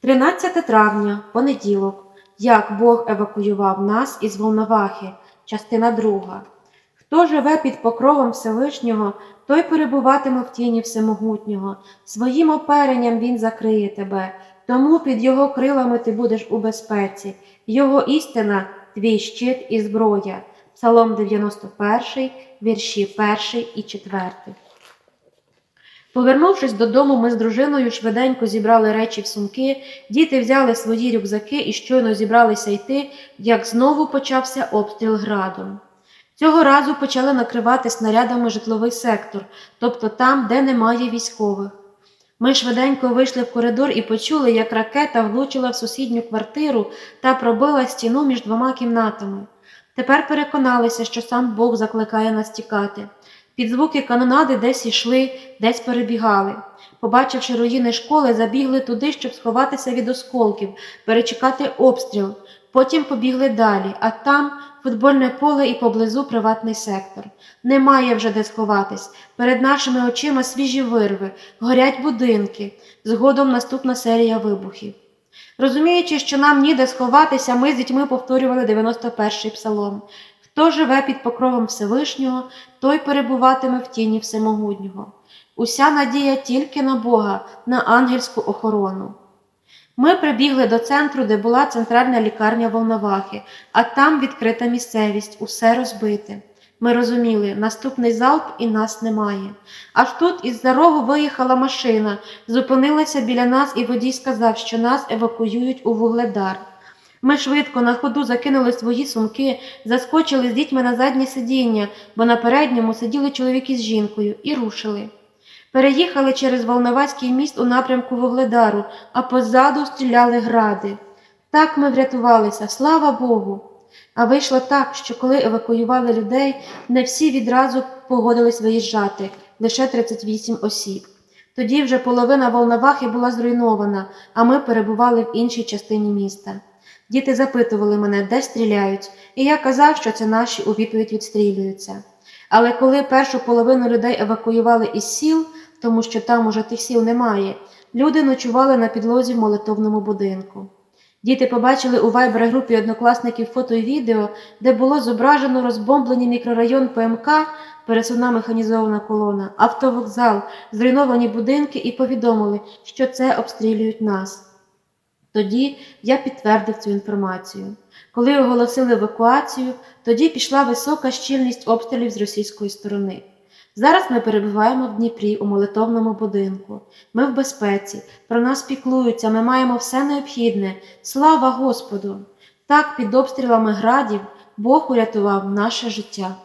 13 травня, понеділок. Як Бог евакуював нас із Волновахи, частина 2. Хто живе під покровом Всевишнього, той перебуватиме в тіні Всемогутнього. Своїм оперенням Він закриє тебе, тому під його крилами ти будеш у безпеці. Його істина твій щит і зброя. Псалом 91, вірші 1 і 4. Повернувшись додому, ми з дружиною швиденько зібрали речі в сумки, діти взяли свої рюкзаки і щойно зібралися йти, як знову почався обстріл градом. Цього разу почали накривати снарядами житловий сектор, тобто там, де немає військових. Ми швиденько вийшли в коридор і почули, як ракета влучила в сусідню квартиру та пробила стіну між двома кімнатами. Тепер переконалися, що сам Бог закликає нас тікати. Під звуки канонади десь йшли, десь перебігали. Побачивши руїни школи, забігли туди, щоб сховатися від осколків, перечекати обстріл. Потім побігли далі, а там футбольне поле і поблизу приватний сектор. Немає вже де сховатись. Перед нашими очима свіжі вирви, горять будинки. Згодом наступна серія вибухів. Розуміючи, що нам ніде сховатися, ми з дітьми повторювали 91-й псалом. Хто живе під покровом Всевишнього, той перебуватиме в тіні Всемогутнього. Уся надія тільки на Бога, на ангельську охорону. Ми прибігли до центру, де була центральна лікарня Волновахи, а там відкрита місцевість, усе розбите. Ми розуміли, наступний залп і нас немає. Аж тут із за рогу виїхала машина, зупинилася біля нас, і водій сказав, що нас евакуюють у вугледар. Ми швидко на ходу закинули свої сумки, заскочили з дітьми на заднє сидіння, бо на передньому сиділи чоловіки з жінкою, і рушили. Переїхали через Волновацький міст у напрямку Вугледару, а позаду стріляли гради. Так ми врятувалися, слава Богу. А вийшло так, що коли евакуювали людей, не всі відразу погодились виїжджати, лише 38 осіб. Тоді вже половина Волновахи була зруйнована, а ми перебували в іншій частині міста. Діти запитували мене, де стріляють, і я казав, що це наші у відповідь відстрілюються. Але коли першу половину людей евакуювали із сіл, тому що там уже тих сіл немає, люди ночували на підлозі в молитовному будинку. Діти побачили у вайбер-групі однокласників фото і відео, де було зображено розбомблені мікрорайон ПМК, пересувна механізована колона, автовокзал, зруйновані будинки і повідомили, що це обстрілюють нас. Тоді я підтвердив цю інформацію. Коли оголосили евакуацію, тоді пішла висока щільність обстрілів з російської сторони. Зараз ми перебуваємо в Дніпрі у молитовному будинку. Ми в безпеці, про нас піклуються, ми маємо все необхідне. Слава Господу! Так під обстрілами градів Бог урятував наше життя.